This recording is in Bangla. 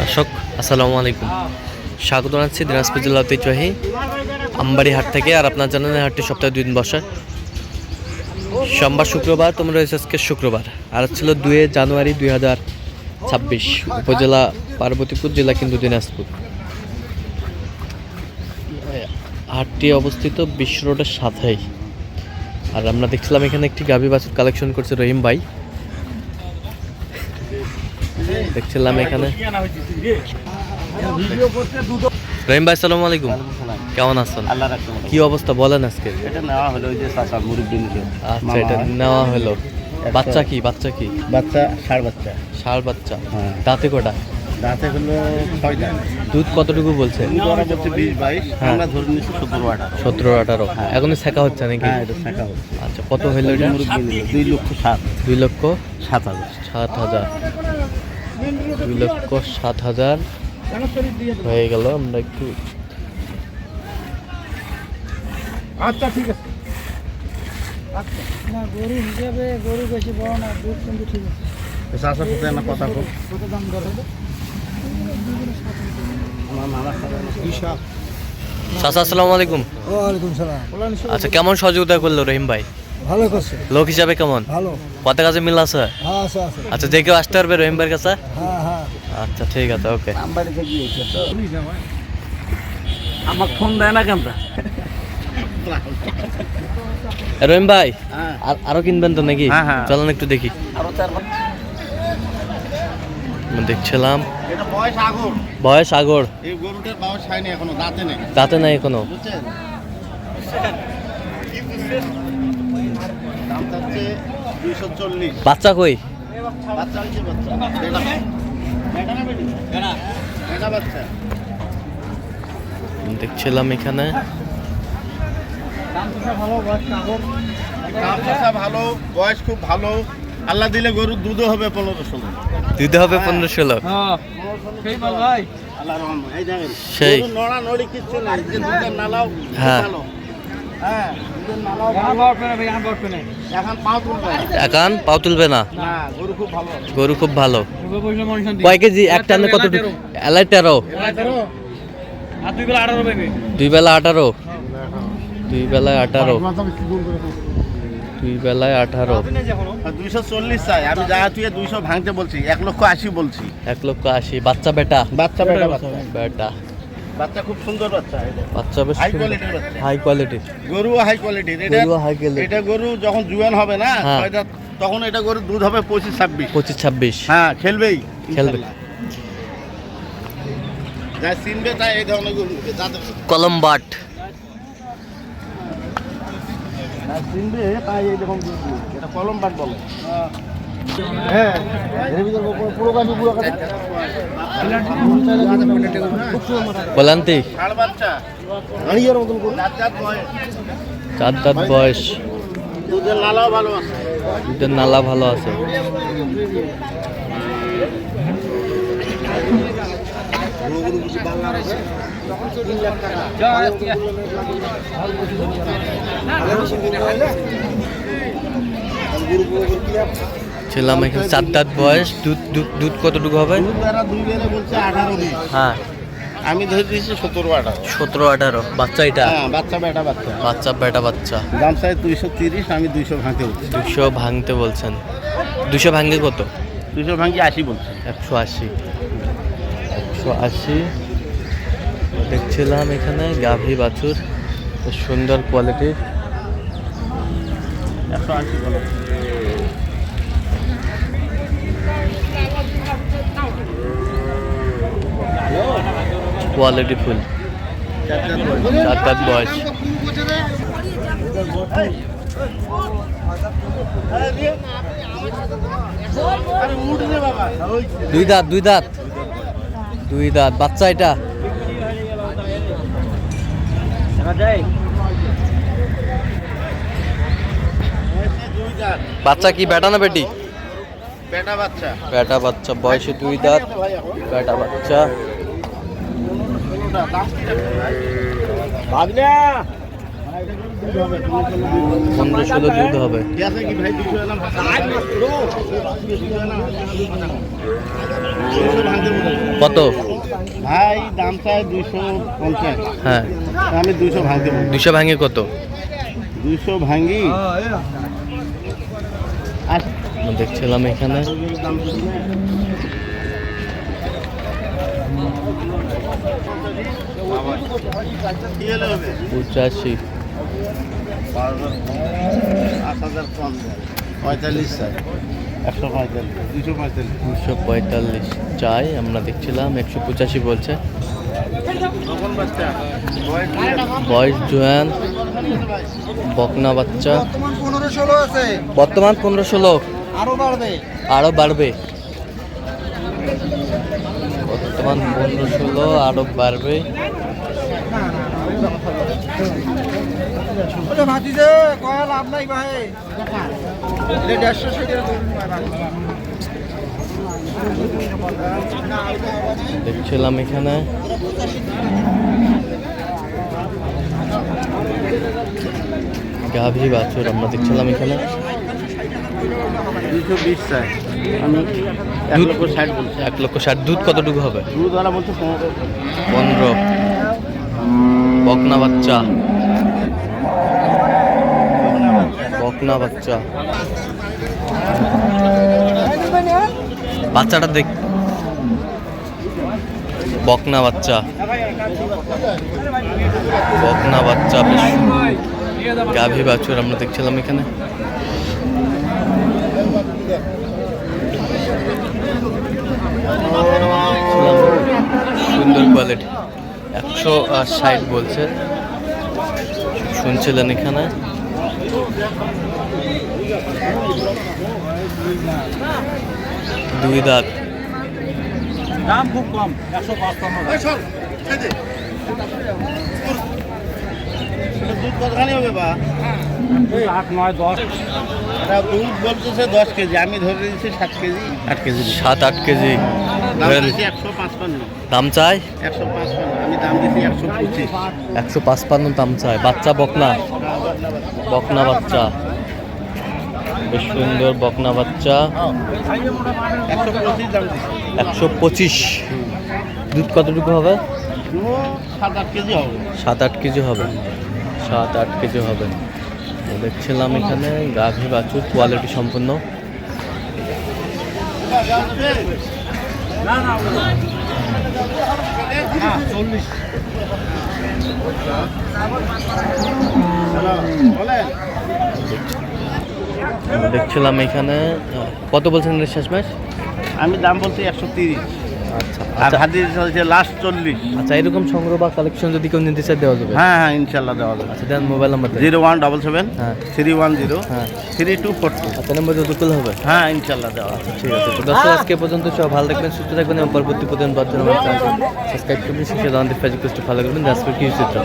দর্শক, আসসালামু আলাইকুম। স্বাগত জানাচ্ছি দিনাজপুর জেলা ঐতিহ্যবাহী আমবাড়ি হাট থেকে, আর আপনার জানেন হাটটি সপ্তাহে দুই দিন বসে। সোমবার শুক্রবার, তোমরা রয়েছে আজকে শুক্রবার। আর ছিল দুয়ে জানুয়ারি দুই হাজার ছাব্বিশ, উপজেলা পার্বতীপুর, জেলা কিন্তু দিনাজপুর। হাটটি অবস্থিত বিশ্ব রোডের সাথেই। আর আমরা দেখছিলাম এখানে একটি গাভী বাছুর কালেকশন করছে রহিম ভাই। দেখছিলাম এখানে। রহিম ভাই সালাম আলাইকুম। কেমন আছেন? কি অবস্থা বলেন আজকে? এটা নেওয়া হলো ওই যে চাষা মুরব্বী আচ্ছা এটা নেওয়া হলো। বাচ্চা কি বাচ্চা কি? বাচ্চা ষাট বাচ্চা। ষাঁড় বাচ্চা। হ্যাঁ। দাঁতে কটা? দাঁতে হলো ছয় দাঁত। দুধ কতটুকু বলছে? ওরা বলছে বিশ বাইশ। হ্যাঁ। আমরা ধরে নিচ্ছি সতেরো আঠারো। সতেরো আঠারো। এখনই শেখা হচ্ছে নাকি? হ্যাঁ এটা শাখা হচ্ছে। আচ্ছা কত হইল এটা? দুই লক্ষ সাত। দুই লক্ষ সাত হাজার। সাত হাজার। দুই লক্ষ সাত হাজার হয়ে গেল। আমরা একটু আচ্ছা ঠিক আছে। না গরু হিসেবে গরু বেশি বড় না দুধ কিন্তু ঠিক আছে। চাষার সাথে আমার কথা কত দাম দর হবে? আমার মামার সাথে হিসাব চাচা আসসালামু আলাইকুম। ওয়ালাইকুম সালাম। আচ্ছা কেমন সহযোগিতা করল রহিম ভাই? ভালো করছে। লোক হিসাবে কেমন? ভালো। কত কাজে মিল আছে? হ্যাঁ আছে আছে। আচ্ছা যে কেউ আসতে পারবে রহিম ভাইয়ের কাছে? হ্যাঁ হ্যাঁ। আচ্ছা ঠিক আছে ওকে। থেকে গিয়েছে তো। আমাকে ফোন দেয় না কেন রহিম ভাই হ্যাঁ। আর আরও কিনবেন তো নাকি? হ্যাঁ, হ্যাঁ। চলেন একটু দেখি। আরও চার আমি দেখছিলাম। বয়স আগর। বয়স আগর। এই গরুটার বয়স হয়নি এখনও দাঁতে নাই। এখনও। বাচ্চা কই? বাচ্চা দেখছিলাম এখানে ভালো বয়স খুব ভালো আল্লাহ দিলে গরুর দুধও হবে পনেরো ষোলো দিতে হবে পনেরো ষোলো হ্যাঁ সেই মাল ভাই আল্লাহ রহমান এই দেখেন সেই। গরুর নড়া নড়ি কিচ্ছু নাই যে দুধের নালাও হ্যাঁ। এখন পাও তুলবে। না। একান পাও তুলবে না? না গরু খুব ভালো। কয় কেজি? এক টানে কত এলাই তেরো। দুই বেলা আঠারো দুই বেলা আঠারো। দুই বেলায় আঠারো। দুই বেলায় আঠারো। দুইশো চল্লিশ চাই। আমি যা তুই দুইশো ভাঙতে বলছি এক লক্ষ আশি বলছি। এক লক্ষ আশি। বাচ্চা বেটা? বাচ্চা বেটা বাচ্চা। বেটা। বাচ্চা খুব সুন্দর বাচ্চা এটা বাচ্চা বেশ হাই কোয়ালিটির বাচ্চা। হাই কোয়ালিটি গরু হাই কোয়ালিটির এটা গরু হাই কোয়ালিটি এটা গরু যখন জুয়ান হবে না হ্যাঁ। তখন এটা গরুর দুধ হবে পঁচিশ ছাব্বিশ। পঁচিশ ছাব্বিশ। হ্যাঁ খেলবেই খেলবে। যা চিনবে তাই এই ধরনের গরু। নেবে, যাদের কলম বাট। চিনবে তাই এই রকম গরু। এটা কলম বাট বলে। হ্যাঁ। এর পুরো- পুরো কাঠি বলান্তি চার দাঁত বয়স। দুধের নালাও ভালো আছে। দুধের নালা ভালো আছে। ছিলাম এখানে চার দাঁত বয়স দুধ দুধ দুধ কতটুকু হবে? হ্যাঁ। আমি ধরে দিয়েছি সতেরো আঠারো। সতেরো আঠারো। বাচ্চা এটা? হ্যাঁ বাচ্চা বেটা বাচ্চা। বাচ্চা বেটা বাচ্চা। দাম চাই দুইশো তিরিশ আমি দুইশো ভাঙতে বলছি। দুশো ভাঙতে বলছেন। দুশো ভাঙে কত? দুইশো ভাঙি আশি বলছি। একশো আশি। একশো আশি। দেখছিলাম এখানে গাভী বাছুর। সুন্দর কোয়ালিটির একশো আশি কোয়ালিটি ফুল দুই দাঁত দুই দাঁত। দুই দাঁত। বাচ্চা এটা। বাচ্চা কি বেটা না বেটি? বেটা বাচ্চা। বেটা বাচ্চা বয়সে দুই দাঁত বেটা বাচ্চা। পনেরো ষোলো দুধ হবে। কত? ভাই দাম চাই দুইশো পঞ্চাশ। হ্যাঁ। আমি দুইশো ভাঙতে দুশো ভাঙে কত? দুইশো আমরা দেখছিলাম এখানে? পঁচাশি। পঁয়তাল্লিশ একশো পঁয়তাল্লিশ। দুশো পঁয়তাল্লিশ। চাই আমরা দেখছিলাম একশো পঁচাশি বলছে। বয়স জোয়ান বকনা বাচ্চা। বর্তমান পনেরো ষোলো। আরও বাড়বে? আরও বাড়বে। বর্তমান পনেরো ষোলো আরও বাড়বে। দেখছিলাম এখানে। গাভী বাছুর আমরা দেখছিলাম এখানে। দুশো বিশ চাই। আমি এক লক্ষ ষাট বলছি। এক লক্ষ ষাট। দুধ কতটুকু হবে? দুধওয়ালা বলছে পনেরো। পনেরো। বকনা বাচ্চা। বকনা বাচ্চা। বাচ্চাটা দেখ। বকনা বাচ্চা। বকনা বাচ্চা গাভী বাছুর আমরা দেখছিলাম এখানে। সুন্দর কোয়ালিটি একশো ষাট বলছে। শুনছিলেন এখানে? দুই দাঁত। দাম খুব কম একশো পাঁচ দুধ কতখানি হবে বা? আট নয় দশ। এটা দুধ বলতেছে দশ কেজি আমি ধরে দিয়েছি সাত কেজি। আট কেজি। সাত আট কেজি। দাম একশো পাঁচপান্ন। দাম চাই? একশো পাঁচপান্ন। দাম বাচ্চা বকনা? বকনা বাচ্চা। বেশ সুন্দর বকনা বাচ্চা। একশো পঁচিশ দুধ কতটুকু হবে? সাত আট কেজি হবে। সাত আট কেজি হবে। দেখছিলাম এখানে গাভী বাছুর কোয়ালিটি সম্পূর্ণ দেখছিলাম এখানে কত বলছেন শেষ ম্যাচ আমি দাম বলছি একশো তিরিশ। আচ্ছা। আর লাস্ট চল্লিশ। আচ্ছা এরকম সংগ্রহ বা কালেকশন যদি কেউ নিতে চায় দেওয়া যাবে? হ্যাঁ হ্যাঁ ইনশাল্লাহ দেওয়া যাবে। আচ্ছা দেন mobile number zero one double seven হ্যাঁ। থ্রি ওয়ান জিরো হ্যাঁ। থ্রি টু ফোর টু আচ্ছা নাম্বার হবে? হ্যাঁ ইনশাল্লাহ দেওয়া ঠিক আছে তো দর্শক আজকে পর্যন্ত সব ভালো থাকবেন সুস্থ থাকবেন এবং পরবর্তী পর্যন্ত সাবস্ক্রাইব করবেন ফেসবুক পেজটা ফলো করবেন আজকে কি চিত্র।